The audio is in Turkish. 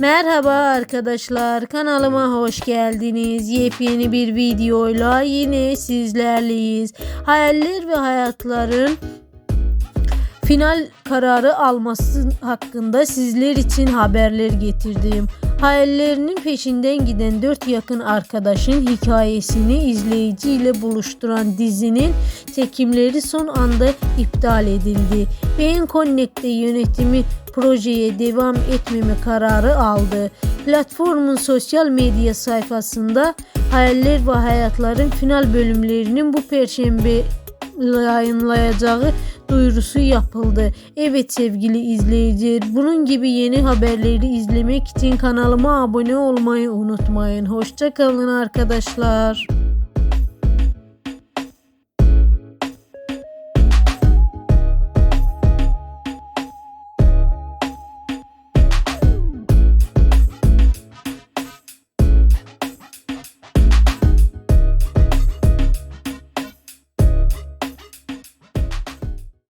Merhaba arkadaşlar kanalıma hoş geldiniz. Yepyeni bir videoyla yine sizlerleyiz. Hayaller ve hayatların final kararı alması hakkında sizler için haberler getirdim. Hayallerinin peşinden giden dört yakın arkadaşın hikayesini izleyiciyle buluşturan dizinin çekimleri son anda iptal edildi. Beyin Connect'te yönetimi projeye devam etmeme kararı aldı. Platformun sosyal medya sayfasında Hayaller ve Hayatların final bölümlerinin bu perşembe yayınlayacağı duyurusu yapıldı. Evet sevgili izleyiciler bunun gibi yeni haberleri izlemek için kanalıma abone olmayı unutmayın. Hoşçakalın arkadaşlar.